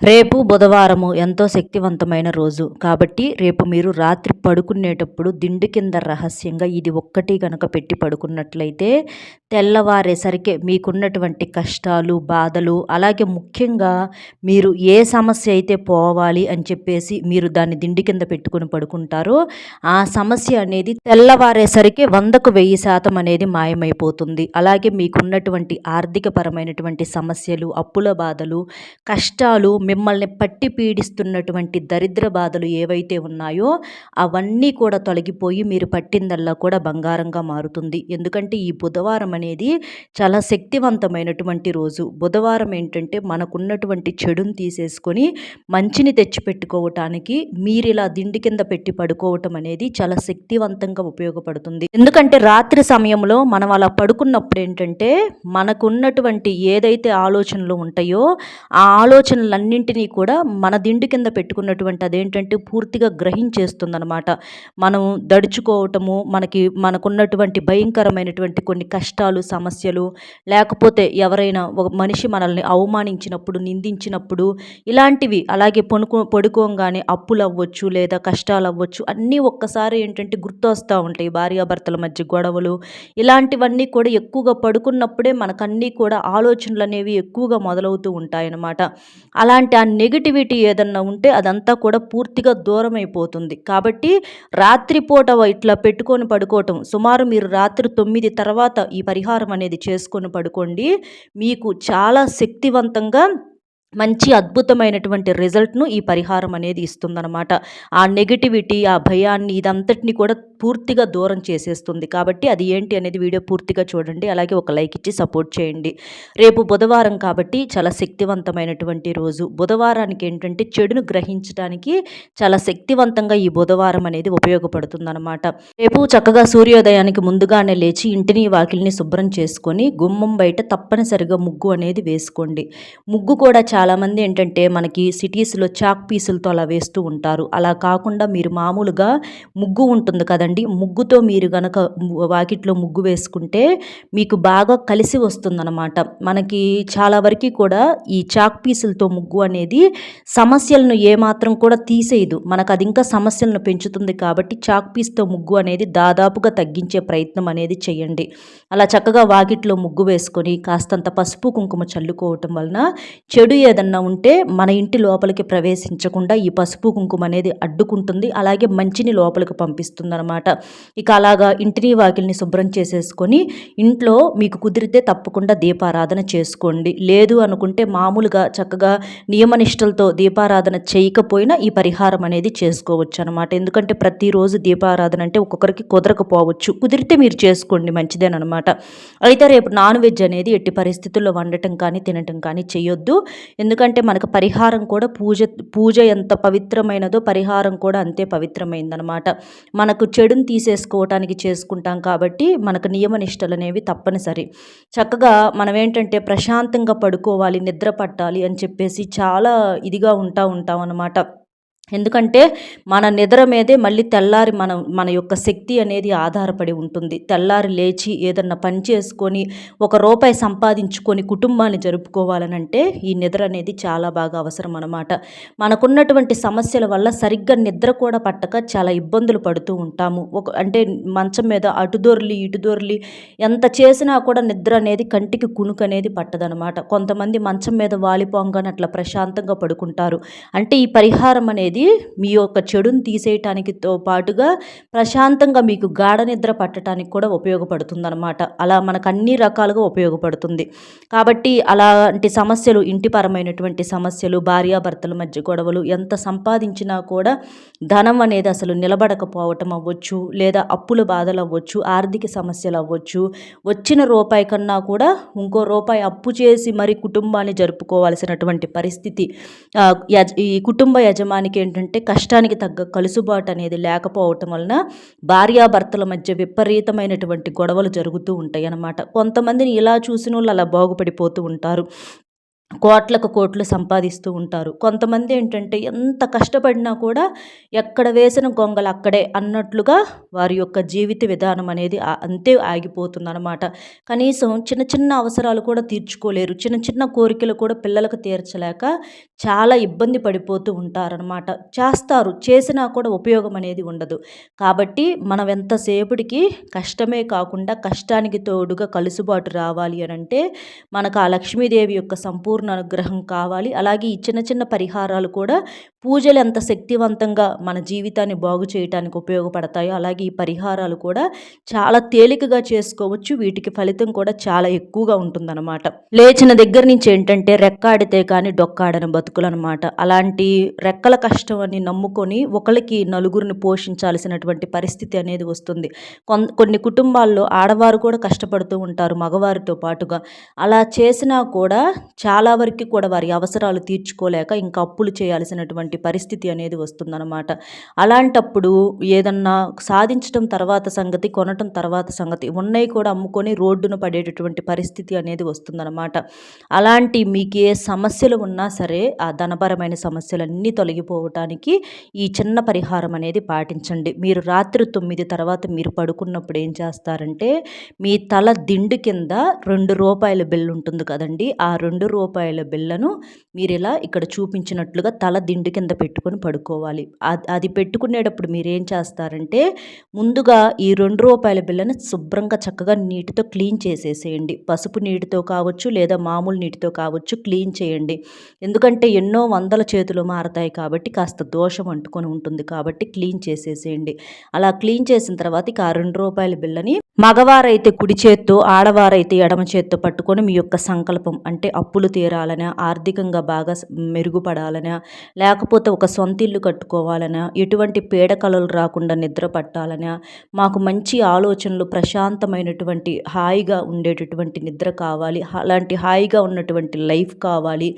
రేపు బుధవారము ఎంతో శక్తివంతమైన రోజు. కాబట్టి రేపు మీరు రాత్రి పడుకునేటప్పుడు దిండు కింద రహస్యంగా ఇది ఒక్కటి కనుక పెట్టి పడుకున్నట్లయితే తెల్లవారేసరికి మీకున్నటువంటి కష్టాలు బాధలు అలాగే ముఖ్యంగా మీరు ఏ సమస్య అయితే పోవాలి అని చెప్పేసి మీరు దాన్ని దిండు కింద పెట్టుకుని పడుకుంటారో ఆ సమస్య అనేది తెల్లవారేసరికి వందకు వెయ్యి శాతం అనేది మాయమైపోతుంది. అలాగే మీకున్నటువంటి ఆర్థిక పరమైనటువంటి సమస్యలు అప్పుల బాధలు కష్టాలు మిమ్మల్ని పట్టి పీడిస్తున్నటువంటి దరిద్ర బాధలు ఏవైతే ఉన్నాయో అవన్నీ కూడా తొలగిపోయి మీరు పట్టిందల్లా కూడా బంగారంగా మారుతుంది. ఎందుకంటే ఈ బుధవారం అనేది చాలా శక్తివంతమైనటువంటి రోజు. బుధవారం ఏంటంటే మనకున్నటువంటి చెడుని తీసేసుకొని మంచిని తెచ్చిపెట్టుకోవటానికి మీరు ఇలా దిండి కింద పెట్టి పడుకోవటం అనేది చాలా శక్తివంతంగా ఉపయోగపడుతుంది. ఎందుకంటే రాత్రి సమయంలో మనం అలా పడుకున్నప్పుడు ఏంటంటే మనకున్నటువంటి ఏదైతే ఆలోచనలు ఉంటాయో ఆ ఆలోచనలన్నీ అన్నింటినీ కూడా మన దిండు కింద పెట్టుకున్నటువంటి అదేంటంటే పూర్తిగా గ్రహించేస్తుందనమాట మనం దడుచుకోవటము మనకి మనకున్నటువంటి భయంకరమైనటువంటి కొన్ని కష్టాలు సమస్యలు లేకపోతే ఎవరైనా ఒక మనిషి మనల్ని అవమానించినప్పుడు నిందించినప్పుడు ఇలాంటివి అలాగే పడుకో పడుకోగానే అప్పులు అవ్వచ్చు లేదా కష్టాలు అవ్వచ్చు అన్నీ ఒక్కసారి ఏంటంటే గుర్తొస్తూ ఉంటాయి. భార్యాభర్తల మధ్య గొడవలు ఇలాంటివన్నీ కూడా ఎక్కువగా పడుకున్నప్పుడే మనకన్నీ కూడా ఆలోచనలు అనేవి ఎక్కువగా మొదలవుతూ ఉంటాయన్నమాట. అలాంటి అంటే ఆ నెగిటివిటీ ఏదన్నా ఉంటే అదంతా కూడా పూర్తిగా దూరం అయిపోతుంది కాబట్టి రాత్రిపూట ఇట్లా పెట్టుకొని పడుకోవటం సుమారు మీరు రాత్రి తొమ్మిది తర్వాత ఈ పరిహారం అనేది చేసుకొని పడుకోండి. మీకు చాలా శక్తివంతంగా మంచి అద్భుతమైనటువంటి రిజల్ట్ను ఈ పరిహారం అనేది ఇస్తుందన్నమాట. ఆ నెగిటివిటీ ఆ భయాన్ని ఇదంతటిని కూడా పూర్తిగా దూరం చేసేస్తుంది. కాబట్టి అది ఏంటి అనేది వీడియో పూర్తిగా చూడండి. అలాగే ఒక లైక్ ఇచ్చి సపోర్ట్ చేయండి. రేపు బుధవారం కాబట్టి చాలా శక్తివంతమైనటువంటి రోజు. బుధవారానికి ఏంటంటే చెడును గ్రహించడానికి చాలా శక్తివంతంగా ఈ బుధవారం అనేది ఉపయోగపడుతుందన్నమాట. రేపు చక్కగా సూర్యోదయానికి ముందుగానే లేచి ఇంటిని వాకిల్ని శుభ్రం చేసుకొని గుమ్మం బయట తప్పనిసరిగా ముగ్గు అనేది వేసుకోండి. ముగ్గు కూడా చాలామంది ఏంటంటే మనకి సిటీస్లో చాక్ పీసులతో అలా వేస్తూ ఉంటారు. అలా కాకుండా మీరు మామూలుగా ముగ్గు ఉంటుంది కదండి ముగ్గుతో మీరు గనక వాకిట్లో ముగ్గు వేసుకుంటే మీకు బాగా కలిసి వస్తుందన్నమాట. మనకి చాలా వరకు కూడా ఈ చాక్ పీసులతో ముగ్గు అనేది సమస్యలను ఏమాత్రం కూడా తీసేయదు. మనకు అది ఇంకా సమస్యలను పెంచుతుంది కాబట్టి చాక్ పీస్తో ముగ్గు అనేది దాదాపుగా తగ్గించే ప్రయత్నం అనేది చేయండి. అలా చక్కగా వాకిట్లో ముగ్గు వేసుకొని కాస్తంత పసుపు కుంకుమ చల్లుకోవటం వలన చెడు ఏదన్నా ఉంటే మన ఇంటి లోపలికి ప్రవేశించకుండా ఈ పసుపు కుంకుమ అనేది అడ్డుకుంటుంది. అలాగే మంచిని లోపలికి పంపిస్తుంది అనమాట ఇక అలాగా ఇంటిని వాకిల్ని శుభ్రం చేసేసుకొని ఇంట్లో మీకు కుదిరితే తప్పకుండా దీపారాధన చేసుకోండి. లేదు అనుకుంటే మామూలుగా చక్కగా నియమనిష్టలతో దీపారాధన చేయకపోయినా ఈ పరిహారం అనేది చేసుకోవచ్చు అనమాట ఎందుకంటే ప్రతిరోజు దీపారాధన అంటే ఒక్కొక్కరికి కుదరకపోవచ్చు. కుదిరితే మీరు చేసుకోండి మంచిదేనమాట అయితే రేపు నాన్ వెజ్ అనేది ఎట్టి పరిస్థితుల్లో వండటం కానీ తినటం కానీ చేయొద్దు. ఎందుకంటే మనకు పరిహారం కూడా పూజ పూజ ఎంత పవిత్రమైనదో పరిహారం కూడా అంతే పవిత్రమైందనమాట. మనకు చెడుని తీసేసుకోవటానికి చేసుకుంటాం కాబట్టి మనకు నియమనిష్టలు అనేవి తప్పనిసరి. చక్కగా మనం ఏంటంటే ప్రశాంతంగా పడుకోవాలి నిద్ర పట్టాలి అని చెప్పేసి చాలా ఇదిగా ఉంటా ఉంటాం అనమాట ఎందుకంటే మన నిద్ర మీదే మళ్ళీ తెల్లారి మనం మన యొక్క శక్తి అనేది ఆధారపడి ఉంటుంది. తెల్లారి లేచి ఏదన్నా పని చేసుకొని ఒక రూపాయి సంపాదించుకొని కుటుంబాన్ని జరుపుకోవాలనంటే ఈ నిద్ర అనేది చాలా బాగా అవసరం అనమాట మనకున్నటువంటి సమస్యల వల్ల సరిగ్గా నిద్ర కూడా పట్టక చాలా ఇబ్బందులు పడుతూ ఉంటాము. ఒక అంటే మంచం మీద అటుదొరలి ఇటుదొరలి ఎంత చేసినా కూడా నిద్ర అనేది కంటికి కునుకు అనేది పట్టదనమాట కొంతమంది మంచం మీద వాలిపోంగానే అట్లా ప్రశాంతంగా పడుకుంటారు. అంటే ఈ పరిహారం అనేది అనేది మీ యొక్క చెడుని తీసేయటానికితో పాటుగా ప్రశాంతంగా మీకు గాఢ నిద్ర పట్టడానికి కూడా ఉపయోగపడుతుందన్నమాట. అలా మనకు అన్ని రకాలుగా ఉపయోగపడుతుంది. కాబట్టి అలాంటి సమస్యలు ఇంటిపరమైనటువంటి సమస్యలు భార్యాభర్తల మధ్య గొడవలు ఎంత సంపాదించినా కూడా ధనం అనేది అసలు నిలబడకపోవటం అవ్వచ్చు లేదా అప్పుల బాధలు అవ్వచ్చు ఆర్థిక సమస్యలు అవ్వచ్చు. వచ్చిన రూపాయి కన్నా కూడా ఇంకో రూపాయి అప్పు చేసి మరి కుటుంబాన్ని జరుపుకోవాల్సినటువంటి పరిస్థితి ఈ కుటుంబ యజమానికి ఏంటంటే కష్టానికి తగ్గ కలుసుబాటు అనేది లేకపోవటం వలన భార్యాభర్తల మధ్య విపరీతమైనటువంటి గొడవలు జరుగుతూ ఉంటాయి అన్నమాట కొంతమందిని ఇలా చూసిన వాళ్ళు అలా బాగుపడిపోతూ ఉంటారు. కోట్లకు కోట్లు సంపాదిస్తూ ఉంటారు. కొంతమంది ఏంటంటే ఎంత కష్టపడినా కూడా ఎక్కడ వేసిన గొంగలు అక్కడే అన్నట్లుగా వారి యొక్క జీవిత విధానం అనేది అంతే ఆగిపోతుందన్నమాట. కనీసం చిన్న చిన్న అవసరాలు కూడా తీర్చుకోలేరు. చిన్న చిన్న కోరికలు కూడా పిల్లలకు తీర్చలేక చాలా ఇబ్బంది పడిపోతూ ఉంటారనమాట చేస్తారు. చేసినా కూడా ఉపయోగం అనేది ఉండదు. కాబట్టి మనం ఎంతసేపటికి కష్టమే కాకుండా కష్టానికి తోడుగా కలుసుబాటు రావాలి అని అంటే మనకు ఆ లక్ష్మీదేవి యొక్క సంపూర్ణ సంపూర్ణ అనుగ్రహం కావాలి. అలాగే ఈ చిన్న చిన్న పరిహారాలు కూడా పూజలు ఎంత శక్తివంతంగా మన జీవితాన్ని బాగు చేయడానికి ఉపయోగపడతాయో అలాగే ఈ పరిహారాలు కూడా చాలా తేలికగా చేసుకోవచ్చు. వీటికి ఫలితం కూడా చాలా ఎక్కువగా ఉంటుందన్నమాట. లేచిన దగ్గర నుంచి ఏంటంటే రెక్కాడితే కానీ డొక్కాడని బతుకులు అనమాట అలాంటి రెక్కల కష్టం అని నమ్ముకొని ఒకరికి నలుగురిని పోషించాల్సినటువంటి పరిస్థితి అనేది వస్తుంది. కొన్ని కుటుంబాల్లో ఆడవారు కూడా కష్టపడుతూ ఉంటారు మగవారితో పాటుగా. అలా చేసినా కూడా చాలా చాలా వరకు కూడా వారి అవసరాలు తీర్చుకోలేక ఇంకా అప్పులు చేయాల్సినటువంటి పరిస్థితి అనేది వస్తుందన్నమాట. అలాంటప్పుడు ఏదన్నా సాధించడం తర్వాత సంగతి కొనటం తర్వాత సంగతి ఉన్నాయి కూడా అమ్ముకొని రోడ్డును పడేటటువంటి పరిస్థితి అనేది వస్తుందన్నమాట. అలాంటి మీకు ఏ సమస్యలు ఉన్నా సరే ఆ ధనపరమైన సమస్యలన్నీ తొలగిపోవటానికి ఈ చిన్న పరిహారం అనేది పాటించండి. మీరు రాత్రి తొమ్మిది తర్వాత మీరు పడుకున్నప్పుడు ఏం చేస్తారంటే మీ తల దిండు కింద రెండు రూపాయల బిల్ ఉంటుంది కదండి. ఆ రెండు రూపాయల రూపాయల బిళ్ళను మీరు ఇలా ఇక్కడ చూపించినట్లుగా తల దిండు కింద పెట్టుకొని పడుకోవాలి. అది పెట్టుకునేటప్పుడు మీరు ఏం చేస్తారంటే ముందుగా ఈ రెండు రూపాయల బిళ్ళని శుభ్రంగా చక్కగా నీటితో క్లీన్ చేసేసేయండి. పసుపు నీటితో కావచ్చు లేదా మామూలు నీటితో కావచ్చు క్లీన్ చేయండి. ఎందుకంటే ఎన్నో వందల చేతులు మారతాయి కాబట్టి కాస్త దోషం అంటుకొని ఉంటుంది కాబట్టి క్లీన్ చేసేసేయండి. అలా క్లీన్ చేసిన తర్వాత ఇక ఆ రెండు రూపాయల బిళ్ళని మగవారైతే కుడి చేత్తో ఆడవారైతే ఎడమ చేత్తో పట్టుకొని మీ యొక్క సంకల్పం అంటే అప్పులు తీరాలనా ఆర్థికంగా బాగా మెరుగుపడాలనా లేకపోతే ఒక సొంత ఇల్లు కట్టుకోవాలనా ఎటువంటి పీడకలలు రాకుండా నిద్ర పట్టాలనా మాకు మంచి ఆలోచనలు ప్రశాంతమైనటువంటి హాయిగా ఉండేటటువంటి నిద్ర కావాలి అలాంటి హాయిగా ఉన్నటువంటి లైఫ్ కావాలి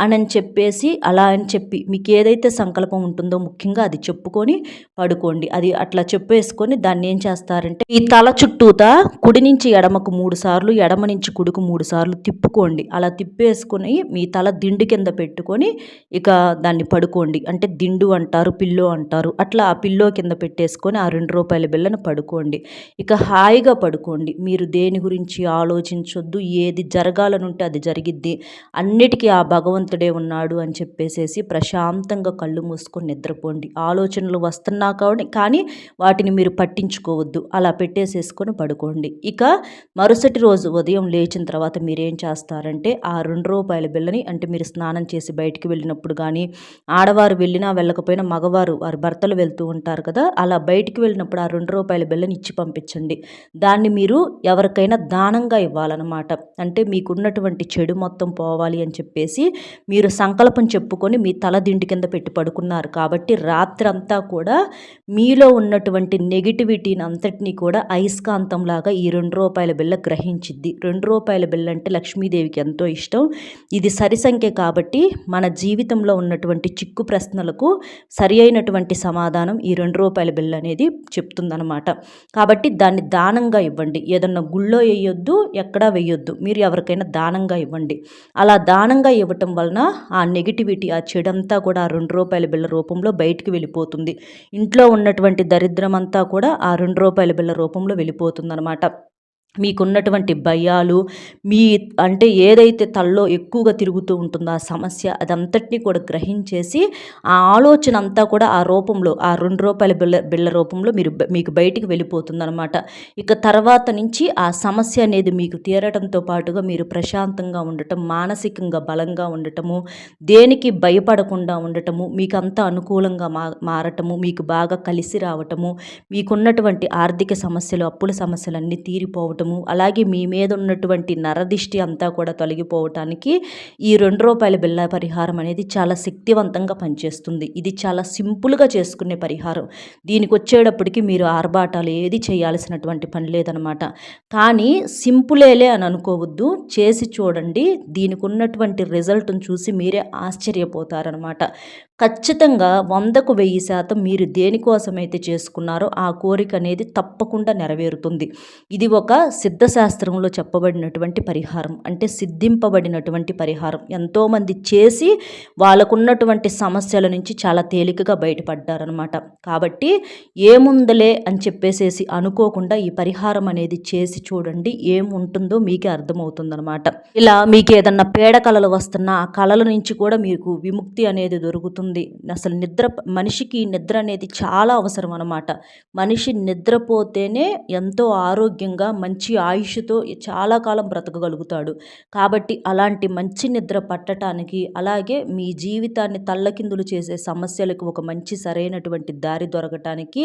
అని చెప్పేసి అలా అని చెప్పి మీకు ఏదైతే సంకల్పం ఉంటుందో ముఖ్యంగా అది చెప్పుకొని పడుకోండి. అది అట్లా చెప్పేసుకొని దాన్ని ఏం చేస్తారంటే ఈ తల చుట్టూ చుట్టూత కుడి నుంచి ఎడమకు మూడు సార్లు ఎడమ నుంచి కుడుకు మూడు సార్లు తిప్పుకోండి. అలా తిప్పేసుకొని మీ తల దిండు కింద పెట్టుకొని ఇక దాన్ని పడుకోండి. అంటే దిండు అంటారు పిల్లో అంటారు. అట్లా ఆ పిల్లో కింద పెట్టేసుకొని ఆ రెండు రూపాయల బిల్లను పడుకోండి. ఇక హాయిగా పడుకోండి. మీరు దేని గురించి ఆలోచించొద్దు ఏది జరగాలనుంటే అది జరిగిద్ది. అన్నిటికీ ఆ భగవంతుడే ఉన్నాడు అని చెప్పేసేసి ప్రశాంతంగా కళ్ళు మూసుకొని నిద్రపోండి. ఆలోచనలు వస్తున్నా కానీ వాటిని మీరు పట్టించుకోవద్దు. అలా పెట్టేసేసుకొని పడుకోండి. ఇక మరుసటి రోజు ఉదయం లేచిన తర్వాత మీరేం చేస్తారంటే ఆ రెండు రూపాయల బిల్లని అంటే మీరు స్నానం చేసి బయటికి వెళ్ళినప్పుడు కానీ ఆడవారు వెళ్ళినా వెళ్ళకపోయినా మగవారు వారి భర్తలు వెళ్తూ ఉంటారు కదా అలా బయటికి వెళ్ళినప్పుడు ఆ రెండు రూపాయల బిల్లని ఇచ్చి పంపించండి. దాన్ని మీరు ఎవరికైనా దానంగా ఇవ్వాలన్నమాట. అంటే మీకున్నటువంటి చెడు మొత్తం పోవాలి అని చెప్పేసి మీరు సంకల్పం చెప్పుకొని మీ తల దిండి కింద పెట్టి పడుకున్నారు. కాబట్టి రాత్రంతా కూడా మీలో ఉన్నటువంటి నెగిటివిటీని అంతటినీ కూడా అయస్కాంత లాగా ఈ రెండు రూపాయల బిళ్ళ గ్రహించిద్ది. రెండు రూపాయల బిళ్ళ అంటే లక్ష్మీదేవికి ఎంతో ఇష్టం. ఇది సరి సంఖ్య కాబట్టి మన జీవితంలో ఉన్నటువంటి చిక్కు ప్రశ్నలకు సరి అయినటువంటి సమాధానం ఈ రెండు రూపాయల బిళ్ళ అనేది చెప్తుందనమాట కాబట్టి దాన్ని దానంగా ఇవ్వండి. ఏదన్నా గుళ్ళో వేయొద్దు ఎక్కడా వేయొద్దు. మీరు ఎవరికైనా దానంగా ఇవ్వండి. అలా దానంగా ఇవ్వటం వలన ఆ నెగిటివిటీ ఆ చెడంతా కూడా ఆ రెండు రూపాయల బిళ్ళ రూపంలో బయటికి వెళ్ళిపోతుంది. ఇంట్లో ఉన్నటువంటి దరిద్రమంతా కూడా ఆ రెండు రూపాయల బిళ్ళ రూపంలో వెళ్ళిపోతుంది. పోతుందన్నమాట మీకున్నటువంటి భయాలు మీ అంటే ఏదైతే తల్లో ఎక్కువగా తిరుగుతూ ఉంటుందో ఆ సమస్య అదంతటినీ కూడా గ్రహించేసి ఆ ఆలోచన అంతా కూడా ఆ రూపంలో ఆ రెండు రూపాయల బిళ్ళ బిళ్ళ రూపంలో మీరు మీకు బయటికి వెళ్ళిపోతుందనమాట ఇక తర్వాత నుంచి ఆ సమస్య అనేది మీకు తీరటంతో పాటుగా మీరు ప్రశాంతంగా ఉండటం మానసికంగా బలంగా ఉండటము దేనికి భయపడకుండా ఉండటము మీకు అంతా అనుకూలంగా మా మారటము మీకు బాగా కలిసి రావటము మీకున్నటువంటి ఆర్థిక సమస్యలు అప్పుల సమస్యలన్నీ తీరిపోవటం తొలగిపోవటము అలాగే మీ మీద ఉన్నటువంటి నరదిష్టి అంతా కూడా తొలగిపోవటానికి ఈ రెండు రూపాయల బిల్ల పరిహారం అనేది చాలా శక్తివంతంగా పనిచేస్తుంది. ఇది చాలా సింపుల్గా చేసుకునే పరిహారం. దీనికి వచ్చేటప్పటికి మీరు ఆర్భాటాలు ఏది చేయాల్సినటువంటి పని లేదనమాట. కానీ సింపులేలే అని అనుకోవద్దు. చేసి చూడండి. దీనికి ఉన్నటువంటి రిజల్ట్ను చూసి మీరే ఆశ్చర్యపోతారనమాట. ఖచ్చితంగా వందకు వెయ్యి శాతం మీరు దేనికోసమైతే చేసుకున్నారో ఆ కోరిక అనేది తప్పకుండా నెరవేరుతుంది. ఇది ఒక సిద్ధశాస్త్రంలో చెప్పబడినటువంటి పరిహారం అంటే సిద్ధింపబడినటువంటి పరిహారం. ఎంతోమంది చేసి వాళ్ళకున్నటువంటి సమస్యల నుంచి చాలా తేలికగా బయటపడ్డారనమాట కాబట్టి ఏముందలే అని చెప్పేసేసి అనుకోకుండా ఈ పరిహారం అనేది చేసి చూడండి ఏముంటుందో మీకే అర్థమవుతుందనమాట ఇలా మీకు ఏదన్నా పేడ కళలు వస్తున్నా ఆ కళల నుంచి కూడా మీకు విముక్తి అనేది దొరుకుతుంది. అసలు నిద్ర మనిషికి నిద్ర అనేది చాలా అవసరం అనమాట మనిషి నిద్రపోతేనే ఎంతో ఆరోగ్యంగా మంచి మంచి ఆయుష్తో చాలా కాలం బ్రతకగలుగుతాడు. కాబట్టి అలాంటి మంచి నిద్ర పట్టడానికి అలాగే మీ జీవితాన్ని తల్లకిందులు చేసే సమస్యలకు ఒక మంచి సరైనటువంటి దారి దొరకటానికి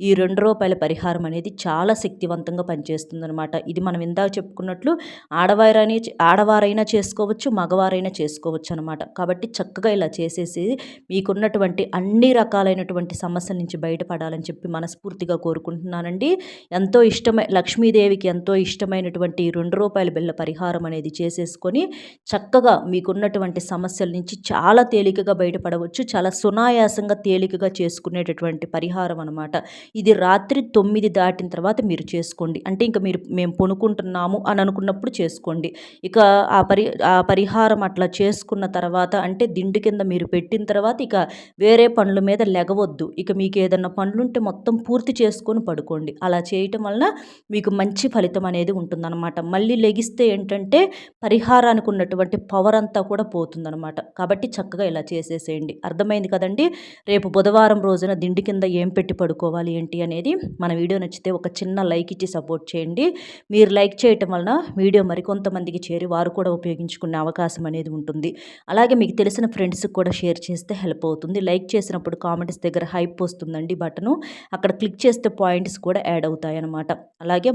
ఈ రెండు రూపాయల పరిహారం అనేది చాలా శక్తివంతంగా పనిచేస్తుందనమాట ఇది మనం ఇందాక చెప్పుకున్నట్లు ఆడవారైనా ఆడవారైనా చేసుకోవచ్చు మగవారైనా చేసుకోవచ్చు అనమాట కాబట్టి చక్కగా ఇలా చేసేసి మీకున్నటువంటి అన్ని రకాలైనటువంటి సమస్యల నుంచి బయటపడాలని చెప్పి మనస్ఫూర్తిగా కోరుకుంటున్నానండి. ఎంతో ఇష్టమే లక్ష్మీదేవికి ఎంతో ఇష్టమైనటువంటి రెండు రూపాయల బిళ్ళ పరిహారం అనేది చేసేసుకొని చక్కగా మీకున్నటువంటి సమస్యల నుంచి చాలా తేలికగా బయటపడవచ్చు. చాలా సునాయాసంగా తేలికగా చేసుకునేటటువంటి పరిహారం అనమాట ఇది రాత్రి తొమ్మిది దాటిన తర్వాత మీరు చేసుకోండి. అంటే ఇంకా మీరు మేము పొనుకుంటున్నాము అని అనుకున్నప్పుడు చేసుకోండి. ఇక ఆ పరి ఆ పరిహారం అట్లా చేసుకున్న తర్వాత అంటే దిండు కింద మీరు పెట్టిన తర్వాత ఇక వేరే పనుల మీద లెగవద్దు. ఇక మీకు ఏదన్నా పనులుంటే మొత్తం పూర్తి చేసుకొని పడుకోండి. అలా చేయటం వలన మీకు మంచి ఫలితం అనేది ఉంటుందన్నమాట. మళ్ళీ లెగిస్తే ఏంటంటే పరిహారానికి ఉన్నటువంటి పవర్ అంతా కూడా పోతుందన్నమాట. కాబట్టి చక్కగా ఇలా చేసేసేయండి. అర్థమైంది కదండి? రేపు బుధవారం రోజున దిండి కింద ఏం పెట్టి పడుకోవాలి ఏంటి అనేది మన వీడియో నచ్చితే ఒక చిన్న లైక్ ఇచ్చి సపోర్ట్ చేయండి. మీరు లైక్ చేయటం వలన వీడియో మరికొంతమందికి చేరి వారు కూడా ఉపయోగించుకునే అవకాశం అనేది ఉంటుంది. అలాగే మీకు తెలిసిన ఫ్రెండ్స్కి కూడా షేర్ చేస్తే హెల్ప్ అవుతుంది. లైక్ చేసినప్పుడు కామెంట్స్ దగ్గర హైప్ వస్తుందండి బటను అక్కడ క్లిక్ చేస్తే పాయింట్స్ కూడా యాడ్ అవుతాయి అన్నమాట అలాగే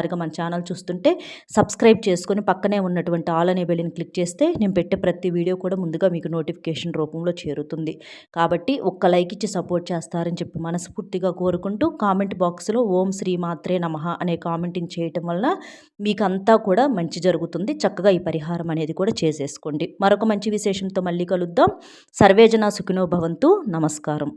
మొట్టమొదటిసారిగా మన ఛానల్ చూస్తుంటే సబ్స్క్రైబ్ చేసుకొని పక్కనే ఉన్నటువంటి ఆల్ అనే బెల్లిని క్లిక్ చేస్తే నేను పెట్టే ప్రతి వీడియో కూడా ముందుగా మీకు నోటిఫికేషన్ రూపంలో చేరుతుంది. కాబట్టి ఒక్క లైక్ ఇచ్చి సపోర్ట్ చేస్తారని చెప్పి మనస్ఫూర్తిగా కోరుకుంటూ కామెంట్ బాక్స్లో ఓం శ్రీ మాత్రే నమః అనే కామెంటింగ్ చేయటం వలన మీకంతా కూడా మంచి జరుగుతుంది. చక్కగా ఈ పరిహారం అనేది కూడా చేసేసుకోండి. మరొక మంచి విశేషంతో మళ్ళీ కలుద్దాం. సర్వేజన సుఖినో భవంతు. నమస్కారం.